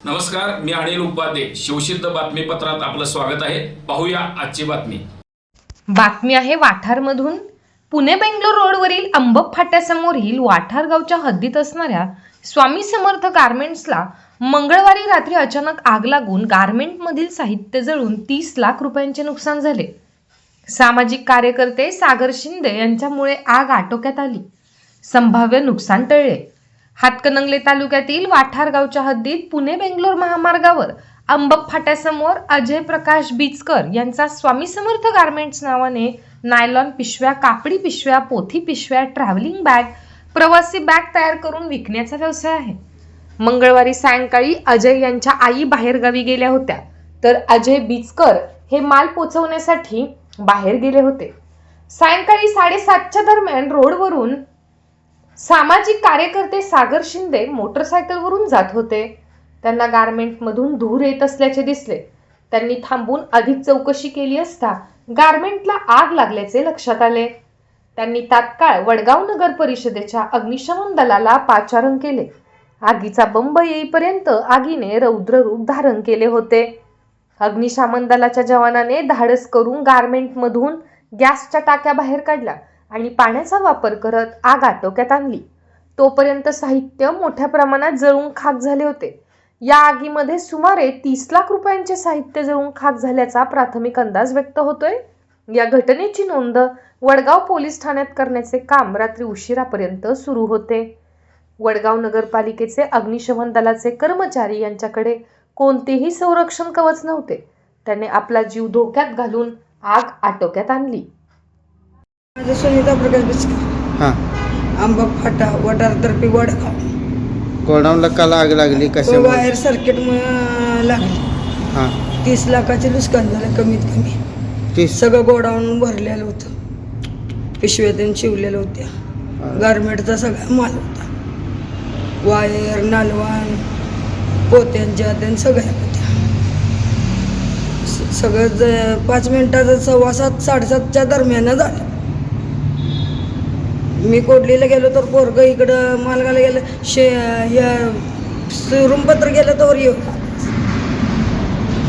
नमस्कार मी अनिल उपाध्ये. शिवसिद्ध बातमीपत्रात आपलं स्वागत आहे. पाहूया आजची बातमी. बातमी आहे वाठारमधून. पुणे बेंगलोर रोडवरील अंबक फाट्यासमोरील वाठार गावच्या हद्दीत असणाऱ्या स्वामी समर्थ गार्मेंट्सला मंगळवारी रात्री अचानक आग लागून गार्मेंटमधील साहित्य जळून तीस लाख रुपयांचे नुकसान झाले. सामाजिक कार्यकर्ते सागर शिंदे यांच्यामुळे आग आटोक्यात आली. संभाव्य नुकसान टळले. हातकणंगले तालुक्यातील वाठार गावच्या हद्दीत पुणे बेंगलोर महामार्गावर अंबक फाट्यासमोर अजय प्रकाश बीचकर यांचा स्वामी समर्थ गार्मेंट्स नावाने नायलॉन पिशव्या कापडी पिशव्या पोथी पिशव्या ट्रॅव्हलिंग बॅग प्रवासी बॅग तयार करून विकण्याचा व्यवसाय आहे. मंगळवारी सायंकाळी अजय यांच्या आई बाहेरगावी गेल्या होत्या. तर अजय बिचकर हे माल पोचवण्यासाठी बाहेर गेले होते. सायंकाळी साडेसातच्या दरम्यान रोडवरून सामाजिक कार्यकर्ते सागर शिंदे मोटरसायकलवरून जात होते. त्यांना गारमेंटमधून धूर येत असल्याचे दिसले. त्यांनी थांबून अधिक चौकशी केली असता गारमेंटला आग लागल्याचे लक्षात आले. त्यांनी तात्काळ वडगाव नगर परिषदेच्या अग्निशमन दलाला पाचारण केले. आगीचा बंब येईपर्यंत आगीने रौद्र रूप धारण केले होते. अग्निशामन दलाच्या जवानाने धाडस करून गारमेंटमधून गॅसच्या टाक्या बाहेर काढल्या आणि पाण्याचा वापर करत आग आटोक्यात आणली. तोपर्यंत साहित्य मोठ्या प्रमाणात जळून खाक झाले होते. या आगीमध्ये सुमारे तीस लाख रुपयांचे साहित्य जळून खाक झाल्याचा प्राथमिक अंदाज व्यक्त होतोय. या घटनेची नोंद वडगाव पोलीस ठाण्यात करण्याचे काम रात्री उशिरापर्यंत सुरू होते. वडगाव नगरपालिकेचे अग्निशमन दलाचे कर्मचारी यांच्याकडे कोणतेही संरक्षण कवच नव्हते. त्याने आपला जीव धोक्यात घालून आग आटोक्यात आणली. माझं सुनीता प्रकाश बिस्कर हां. आंबा फाटा वडारतर्फे वडगाव. गोडाऊनला काल आग लागली? कशा वायर सर्किट लागली. हां. तीस लाखाचे नुकसान झालं कमीत कमी. तीस? सगळं गोडाऊन भरलेलं होतं. पिशव्या त्यांनी शिवलेल्या होत्या गारमेंटचा सगळा माल होता. वायर नालवान पोत्यांच्या त्यांनी सगळ्या होत्या स- सगळं ज- पाच मिनिटाचं सव्वा सात साडेसातच्या दरम्यान झालं. मी कोडलीला गेलो तर पोरग इकडं मालगाला गेलं शे ह्या रूमपत्र गेलं तर येऊ.